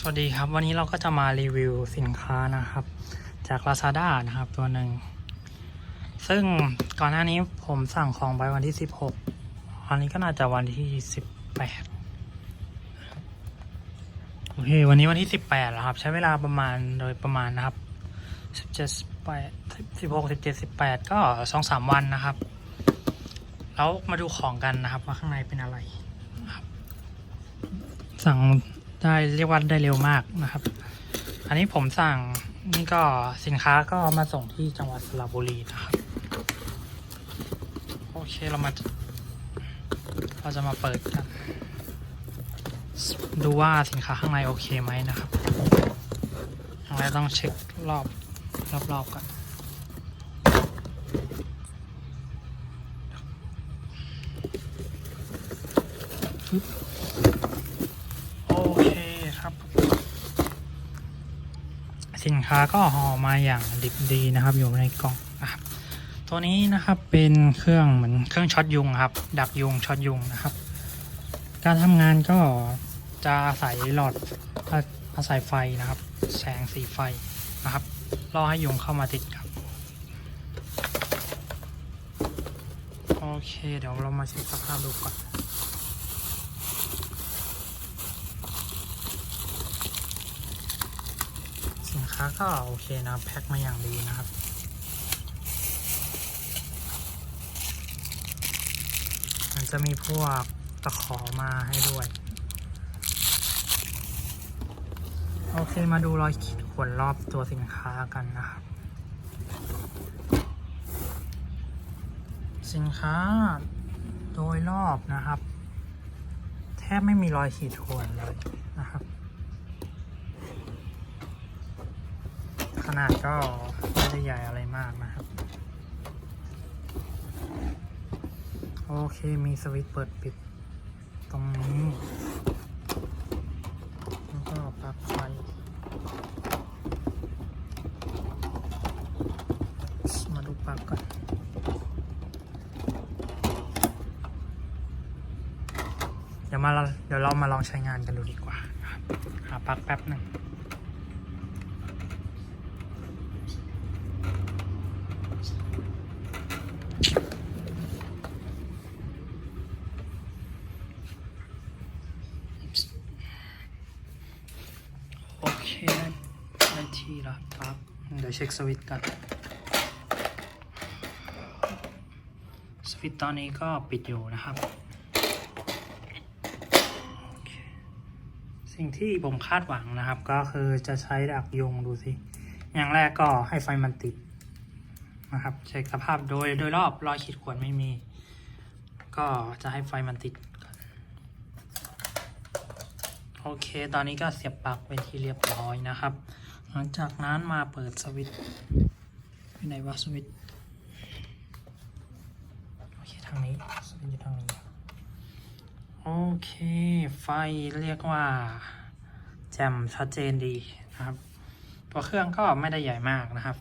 สวัสดีครับวันนี้เราก็จะมารีวิวสินค้านะครับ จาก Lazada นะครับตัวหนึ่ง ซึ่งก่อนหน้านี้ผมสั่งของไปวันที่ 16 วันนี้ก็น่าจะวันที่ 18 โอเค วันนี้วันที่ 18แล้วครับ ใช้เวลาประมาณโดยประมาณนะครับ 17 18 16 17 18 ก็ 2-3 วันนะครับ แล้วมาดูของกันนะครับว่าข้างในเป็นอะไร สั่ง ได้เรียกว่าได้เร็วมากนะครับ อันนี้ผมสั่งนี่ก็สินค้าก็มาส่งที่จังหวัดสระบุรีนะครับ โอเคเรามาเราจะมาเปิดกัน ดูว่าสินค้าข้างในโอเคไหมนะครับอย่างแรกต้องเช็ครอบรอบๆกันโอเคครับ สินค้าก็ห่อมาอย่างดิบดีนะครับ อยู่ในกล่องนะครับตัวนี้นะครับเป็นเครื่องเหมือนเครื่องช็อตยุงครับ ดักยุงช็อตยุงนะครับ การทำงานก็จะอาศัยหลอดอาศัยไฟนะครับ แสงสีไฟนะครับรอให้ยุงเข้ามาติดครับโอเค เดี๋ยวเรามาเช็คสภาพดูก่อน สิน ค้าก็โอเคนะแพ็คมาอย่างดีนะครับมันจะมีพวกตะขอมาให้ด้วย โอเคมาดูรอยขีดข่วนรอบตัวสินค้ากันนะครับ สินค้าโดยรอบนะครับ แทบไม่มีรอยขีดข่วนเลยนะครับ ขนาดก็ไม่ได้ใหญ่อะไรมากนะครับ โอเคมีสวิตช์เปิดปิดตรงนี้แล้วก็ปลั๊กไฟมาดูปลั๊กก่อนเดี๋ยวมาเราเดี๋ยวเรามาลองใช้งานกันดูดีกว่าหาปลั๊กแป๊บหนึ่ง โอเคได้ที่แล้วปั๊บเดี๋ยวเช็คสวิตช์กัน สวิตช์ตอนนี้ก็ปิดอยู่นะครับ สิ่งที่ผมคาดหวังนะครับ ก็คือจะใช้ดักยุงดูสิ อย่างแรกก็ให้ไฟมันติดนะครับ เช็คสภาพโดยโดยรอบรอยขีดข่วนไม่มี ก็จะให้ไฟมันติดโอเค ตอนนี้ก็เสียบปลั๊กเป็นที่เรียบร้อยนะครับ ลังจากนั้นมาเปิดสวิตช์ไปไหนวะสวิตช์โอเคทางนี้สวิตช์อยู่ทางนี้โอเค ไฟเรียกว่าแจ่มชัดเจนดีนะครับ ตัวเครื่องก็ไม่ได้ใหญ่มากนะครับ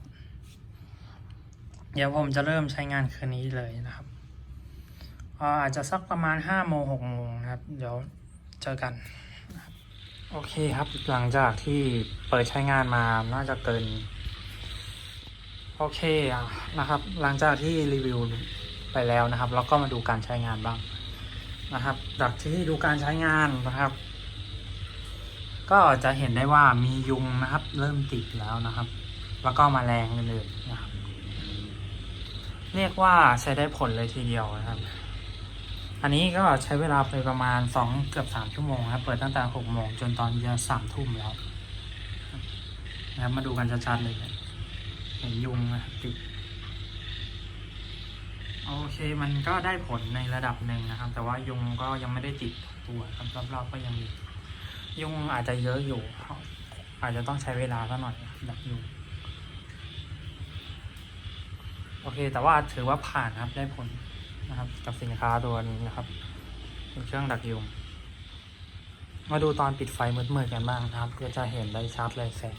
เดี๋ยวผมจะเริ่มใช้งานคืนนี้เลยนะครับอาอาจจะสักประมาณ5โมง6โมงนะครับ เดี๋ยวเจอกัน โอเคครับหลังจากที่เปิดใช้งานมาน่าจะเกิน โอเคอะนะครับ หลังจากที่รีวิวไปแล้วนะครับเราก็มาดูการใช้งานบ้างนะครับจากที่ดูการใช้งานนะครับ ก็จะเห็นได้ว่ามียุงนะครับ เริ่มติดแล้วนะครับ แล้วก็มาแมลงอื่นๆนะครับ เรียกว่าใช้ได้ผลเลยทีเดียวนะครับ อันนี้ก็ใช้เวลาไปประมาณสองเกือบสามชั่วโมงครับ เปิดตั้งแต่หกโมงจนตอนจะสามทุ่มแล้วนะครับมาดูกันชัดๆเลยเห็นยุงนะติดโอเคมันก็ได้ผลในระดับหนึ่งนะครับ แต่ว่ายุงก็ยังไม่ได้ติดทุกตัวครับรอบๆก็ยังมียุงอาจจะเยอะอยู่ อาจจะต้องใช้เวลาสักหน่อยดับยุงโอเค แต่ว่าถือว่าผ่านครับได้ผล นะครับกับสินค้าตัวนี้นะครับเป็นเครื่องดักยุง มาดูตอนปิดไฟมืดๆกันบ้างนะครับก็จะเห็นได้ชัดเลยแสง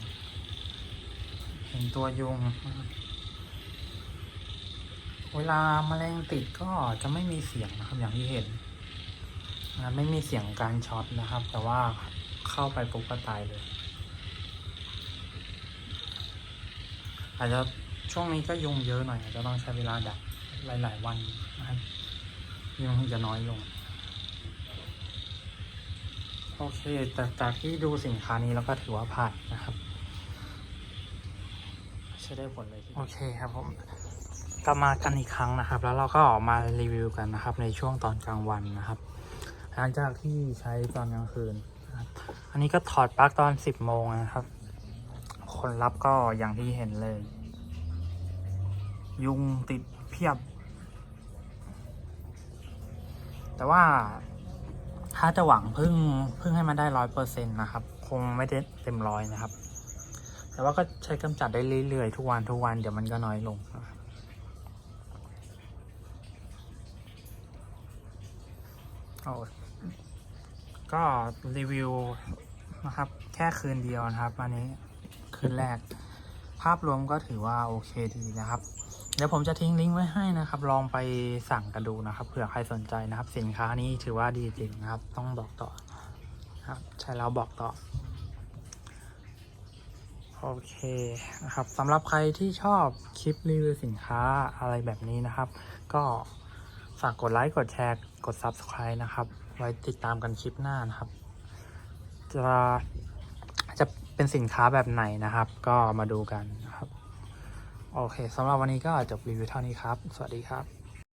เห็นตัวยุง เวลาแมลงติดก็จะไม่มีเสียงนะครับอย่างที่เห็นนะไม่มีเสียงการช็อตนะครับ แต่ว่าเข้าไปปุ๊บก็ตายเลย อาจจะช่วงนี้ก็ยุงเยอะหน่อยอาจจะต้องใช้เวลาดับ หลาย ๆ วันนะครับยุงจะน้อยลง โอเคแต่จากที่ดูสินค้านี้แล้วก็ถือว่าผ่านนะครับ ใช้ได้ผลเลยโอเคครับผมกลับมากันอีกครั้งนะครับ แล้วเราก็ออกมารีวิวกันนะครับ ในช่วงตอนกลางวันนะครับหลังจากที่ใช้ตอนกลางคืนอันนี้ก็ถอดปลั๊กตอน 10 โมงนะครับผลลัพธ์ก็อย่างที่เห็นเลย ยุงติดเพียบ แต่ว่าถ้าจะหวังพึ่งพึ่งให้มันได้ร้อยเปอร์เซ็นต์นะครับ คงไม่ได้เต็มร้อยนะครับ แต่ว่าก็ใช้กำจัดได้เรื่อยๆทุกวันทุกวันเดี๋ยวมันก็น้อยลงนะครับโอ้ก็รีวิวนะครับ แค่คืนเดียวนะครับ อันนี้คืนแรก ภาพรวมก็ถือว่าโอเคดีนะครับ เดี๋ยวผมจะทิ้งลิงก์ไว้ให้นะครับ ลองไปสั่งกันดูนะครับเผื่อใครสนใจนะครับ สินค้านี้ถือว่าดีจริงนะครับ ต้องบอกต่อครับใช่แล้วบอกต่อโอเคนะครับสำหรับใครที่ชอบคลิปรีวิวสินค้าอะไรแบบนี้นะครับ ก็ฝากกดไลค์กดแชร์กด Subscribe นะครับ ไว้ติดตามกันคลิปหน้านะครับ จะจะเป็นสินค้าแบบไหนนะครับ ก็มาดูกันนะครับ โอเคสำหรับวันนี้ก็จบรีวิวเท่านี้ครับ สวัสดีครับ